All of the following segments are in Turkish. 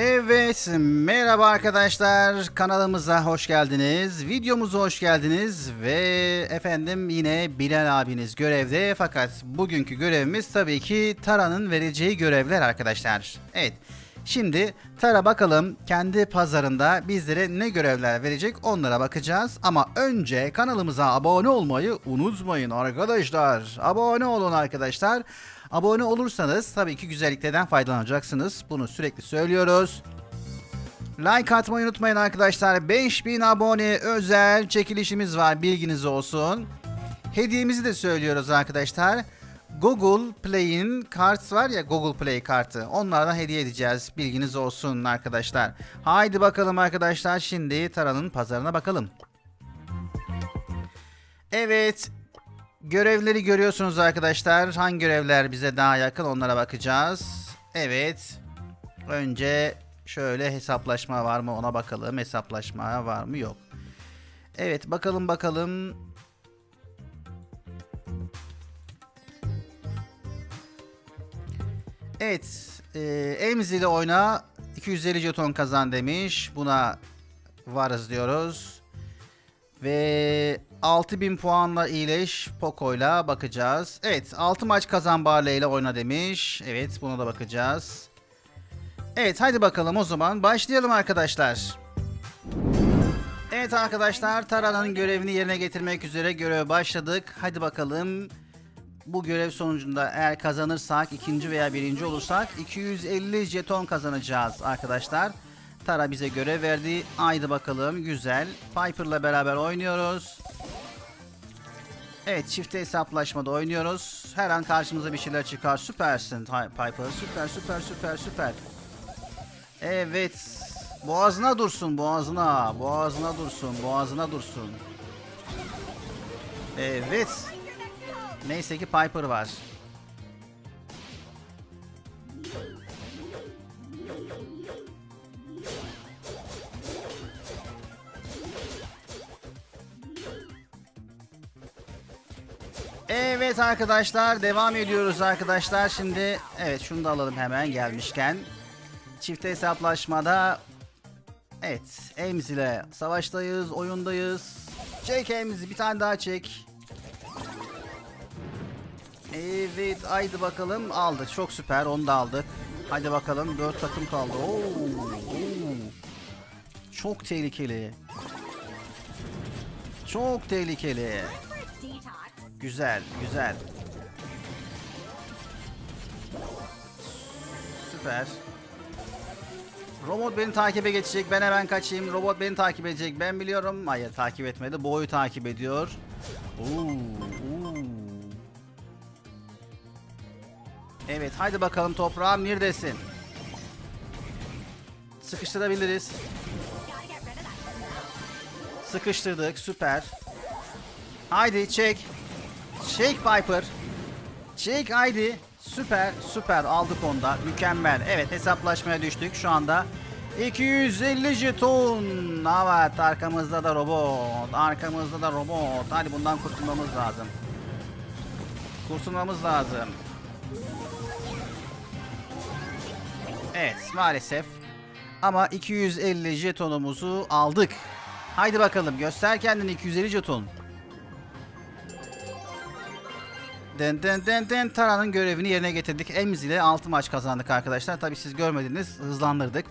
Evet, merhaba arkadaşlar. Kanalımıza hoş geldiniz. Videomuza hoş geldiniz ve efendim yine Bilal abiniz görevde fakat bugünkü görevimiz tabii ki Tara'nın vereceği görevler arkadaşlar. Evet. Şimdi Tara bakalım kendi pazarında bizlere ne görevler verecek onlara bakacağız. Ama önce kanalımıza abone olmayı unutmayın arkadaşlar. Abone olun arkadaşlar. Abone olursanız tabii ki güzelliklerden faydalanacaksınız. Bunu sürekli söylüyoruz. Like atmayı unutmayın arkadaşlar. 5000 abone özel çekilişimiz var bilginiz olsun. Hediyemizi de söylüyoruz arkadaşlar. Google Play'in kart var ya Google Play kartı. Onlardan hediye edeceğiz. Bilginiz olsun arkadaşlar. Haydi bakalım arkadaşlar. Şimdi Tara'nın pazarına bakalım. Evet. Görevleri görüyorsunuz arkadaşlar. Hangi görevler bize daha yakın onlara bakacağız. Evet. Önce şöyle hesaplaşma var mı ona bakalım. Hesaplaşma var mı yok. Evet bakalım bakalım. Evet. E, Emz oyna 250 jeton kazan demiş. Buna varız diyoruz. Ve 6000 puanla iyileş Poco'yla bakacağız. Evet 6 maç kazan Barley ile oyna demiş. Evet buna da bakacağız. Evet hadi bakalım o zaman başlayalım arkadaşlar. Evet arkadaşlar Tara'nın görevini yerine getirmek üzere göreve başladık. Hadi bakalım bu görev sonucunda eğer kazanırsak ikinci veya birinci olursak 250 jeton kazanacağız arkadaşlar. Tara bize görev verdi. Haydi bakalım güzel. Piper'la beraber oynuyoruz. Evet çifte hesaplaşmada oynuyoruz. Her an karşımıza bir şeyler çıkar. Süpersin Piper. Süper süper süper süper. Evet. Boğazına dursun boğazına. Boğazına dursun boğazına dursun. Evet. Neyse ki Piper var. Evet arkadaşlar devam ediyoruz arkadaşlar. Şimdi evet şunu da alalım hemen gelmişken. Çifte hesaplaşmada evet Ames ile savaştayız, oyundayız. Çek Ames'i bir tane daha çek. Evet haydi bakalım aldık çok süper onu da aldık. Hadi bakalım 4 takım kaldı. Oo, oo. Çok tehlikeli. Çok tehlikeli. Güzel, güzel. Süper. Robot beni takibe geçecek. Ben hemen kaçayım. Robot beni takip edecek. Ben biliyorum. Hayır takip etmedi. Boyu takip ediyor. Oo, oo. Evet haydi bakalım toprağım neredesin? Sıkıştırabiliriz. Sıkıştırdık süper. Haydi çek. Çek Piper. Çek haydi. Süper süper aldık onda. Mükemmel. Evet hesaplaşmaya düştük şu anda. 250 jeton. Evet arkamızda da robot. Arkamızda da robot. Hadi bundan kurtulmamız lazım. Kurtulmamız lazım. Evet maalesef. Ama 250 jetonumuzu aldık. Haydi bakalım göster kendini 250 jeton. Den den den den Tara'nın görevini yerine getirdik. Emiz ile 6 maç kazandık arkadaşlar. Tabi siz görmediniz hızlandırdık.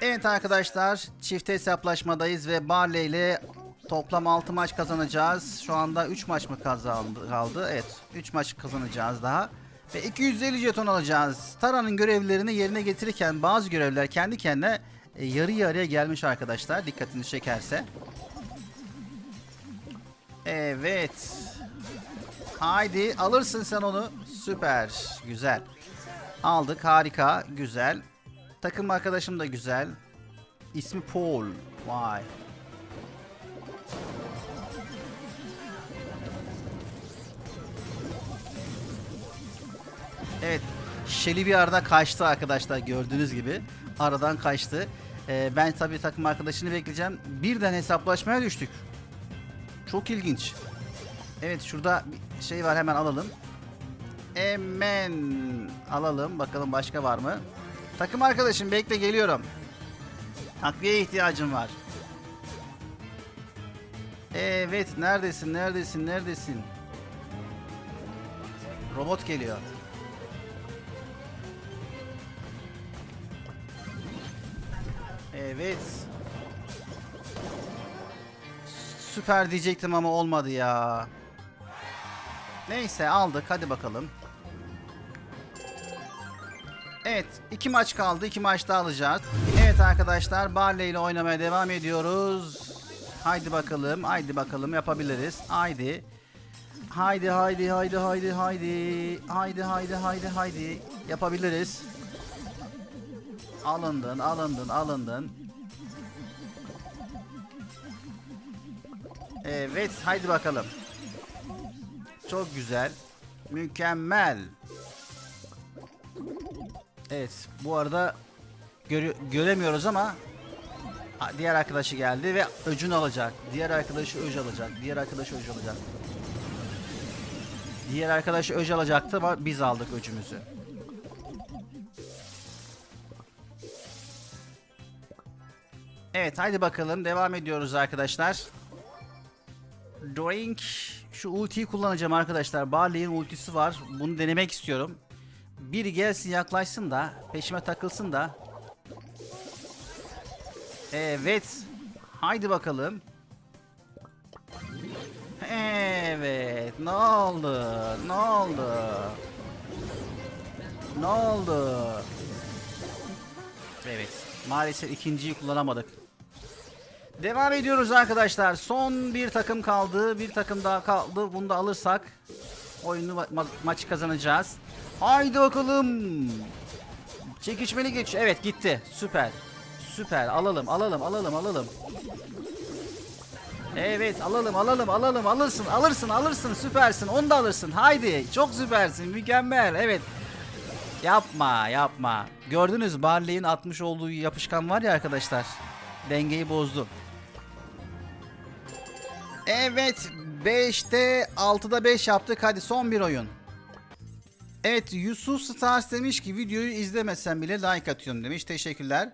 Evet arkadaşlar çift hesaplaşmadayız ve Barley ile toplam 6 maç kazanacağız. Şu anda 3 maç mı kazandı, kaldı? Evet 3 maç kazanacağız daha. Ve 250 jeton alacağız. Tara'nın görevlerini yerine getirirken bazı görevler kendi kendine e, yarı yarıya gelmiş arkadaşlar. Dikkatinizi çekerse. Evet. Haydi alırsın sen onu. Süper. Güzel. Aldık. Harika. Güzel. Takım arkadaşım da güzel. İsmi Paul. Vay. Evet. Shelly bir arada kaçtı arkadaşlar gördüğünüz gibi. Aradan kaçtı. Ee, ben tabii takım arkadaşını bekleyeceğim. Birden hesaplaşmaya düştük. Çok ilginç. Evet şurada bir şey var hemen alalım. Hemen alalım. Bakalım başka var mı? Takım arkadaşım bekle geliyorum. Takviye ihtiyacım var. Evet neredesin neredesin neredesin? Robot geliyor. Evet. Süper diyecektim ama olmadı ya. Neyse aldık hadi bakalım. Evet iki maç kaldı iki maç daha alacağız. Evet arkadaşlar Barley ile oynamaya devam ediyoruz. Haydi bakalım haydi bakalım yapabiliriz. Haydi. Haydi haydi haydi haydi haydi. Haydi haydi haydi haydi. Yapabiliriz. Alındın alındın alındın. Evet haydi bakalım. Çok güzel. Mükemmel. Evet bu arada görü- göremiyoruz ama diğer arkadaşı geldi ve öcünü alacak. Diğer arkadaşı öc alacak. Diğer arkadaşı öc alacak. Diğer arkadaş öc alacaktı ama biz aldık öcümüzü. Evet haydi bakalım devam ediyoruz arkadaşlar. Drink şu ultiyi kullanacağım arkadaşlar. Barley'in ultisi var. Bunu denemek istiyorum. Biri gelsin yaklaşsın da peşime takılsın da. Evet. Haydi bakalım. Evet. Ne oldu? Ne oldu? Ne oldu? Evet. Maalesef ikinciyi kullanamadık. Devam ediyoruz arkadaşlar. Son bir takım kaldı. Bir takım daha kaldı. Bunu da alırsak oyunu ma- ma- maçı kazanacağız. Haydi bakalım. Çekişmeli geç. Evet gitti. Süper. Süper. Alalım, alalım, alalım, alalım. Evet, alalım, alalım, alalım, alırsın, alırsın, alırsın, süpersin. Onu da alırsın. Haydi, çok süpersin, mükemmel. Evet. Yapma, yapma. Gördünüz Barley'in atmış olduğu yapışkan var ya arkadaşlar. Dengeyi bozdu. Evet, 5'te 6'da 5 yaptık. Hadi son bir oyun. Evet, Yusuf Stars demiş ki videoyu izlemesen bile like atıyorum demiş. Teşekkürler.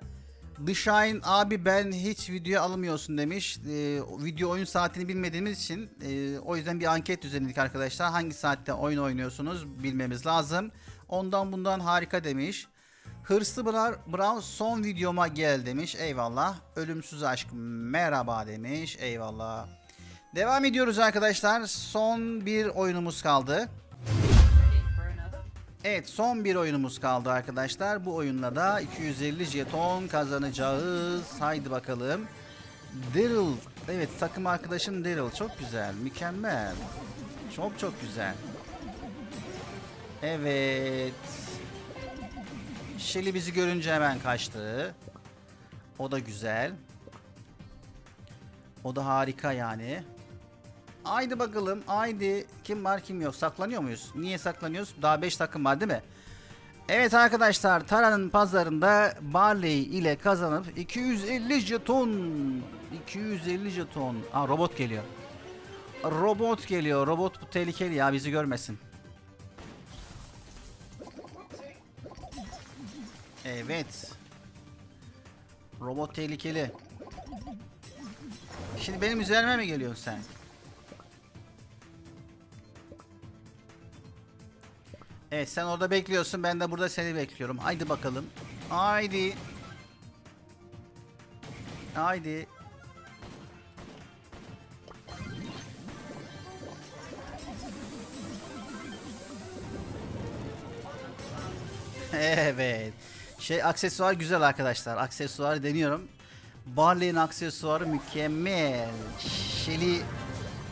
The Shine abi ben hiç video alamıyorsun demiş. Ee, video oyun saatini bilmediğimiz için e, o yüzden bir anket düzenledik arkadaşlar. Hangi saatte oyun oynuyorsunuz bilmemiz lazım. Ondan bundan harika demiş. Hırslı Brown son videoma gel demiş. Eyvallah. Ölümsüz aşk merhaba demiş. Eyvallah. Devam ediyoruz arkadaşlar. Son bir oyunumuz kaldı. Evet son bir oyunumuz kaldı arkadaşlar. Bu oyunla da 250 jeton kazanacağız. Haydi bakalım. Daryl. Evet takım arkadaşım Daryl. Çok güzel. Mükemmel. Çok çok güzel. Evet. Shelly bizi görünce hemen kaçtı. O da güzel. O da harika yani. Haydi bakalım. Haydi. Kim var kim yok. Saklanıyor muyuz? Niye saklanıyoruz? Daha 5 takım var değil mi? Evet arkadaşlar Tara'nın pazarında Barley ile kazanıp 250 jeton 250 jeton Aa robot geliyor Robot geliyor robot bu tehlikeli ya bizi görmesin Evet Robot tehlikeli Şimdi benim üzerime mi geliyorsun sen? Evet sen orada bekliyorsun ben de burada seni bekliyorum. Haydi bakalım. Haydi. Haydi. Evet. Şey aksesuar güzel arkadaşlar. Aksesuar deniyorum. Barley'in aksesuarı mükemmel. Şeli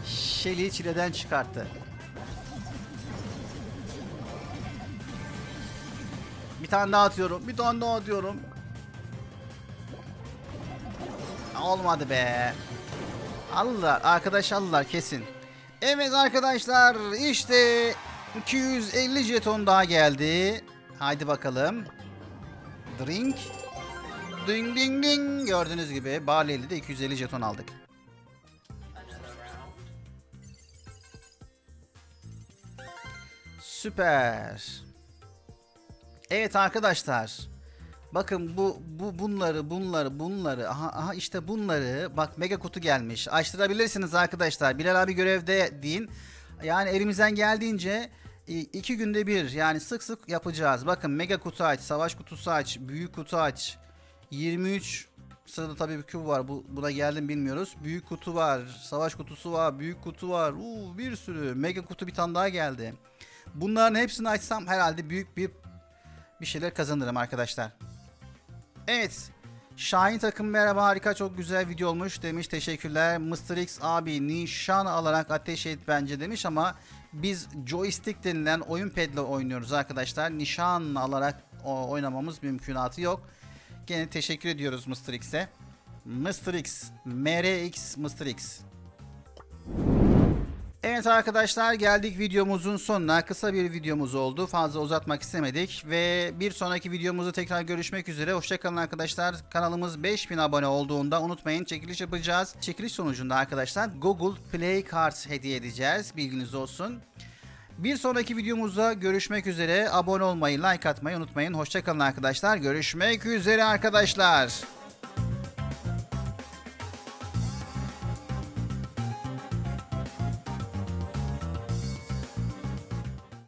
Şeli çileden çıkarttı. Bir tane daha atıyorum. Bir tane daha atıyorum. Olmadı be. Aldılar. Arkadaş aldılar kesin. Evet arkadaşlar işte 250 jeton daha geldi. Haydi bakalım. Drink. Ding ding ding. Gördüğünüz gibi Barley'li de 250 jeton aldık. Süper. Evet arkadaşlar. Bakın bu bu bunları bunları bunları aha, aha işte bunları bak mega kutu gelmiş. Açtırabilirsiniz arkadaşlar. Bilal abi görevde deyin. Yani elimizden geldiğince iki günde bir yani sık sık yapacağız. Bakın mega kutu aç, savaş kutusu aç, büyük kutu aç. 23 sırada tabii bir küp var. Bu buna geldim bilmiyoruz. Büyük kutu var, savaş kutusu var, büyük kutu var. Uuu bir sürü. Mega kutu bir tane daha geldi. Bunların hepsini açsam herhalde büyük bir bir şeyler kazanırım arkadaşlar. Evet. Şahin takım merhaba harika çok güzel video olmuş demiş teşekkürler. Mr. X abi nişan alarak ateş et bence demiş ama biz joystick denilen oyun padle oynuyoruz arkadaşlar. Nişan alarak oynamamız mümkünatı yok. Gene teşekkür ediyoruz Mr. X'e. Mr. X, MRX Mr. X. Evet arkadaşlar geldik videomuzun sonuna. Kısa bir videomuz oldu. Fazla uzatmak istemedik. Ve bir sonraki videomuzda tekrar görüşmek üzere. Hoşçakalın arkadaşlar. Kanalımız 5000 abone olduğunda unutmayın çekiliş yapacağız. Çekiliş sonucunda arkadaşlar Google Play Cards hediye edeceğiz. Bilginiz olsun. Bir sonraki videomuzda görüşmek üzere. Abone olmayı, like atmayı unutmayın. Hoşçakalın arkadaşlar. Görüşmek üzere arkadaşlar.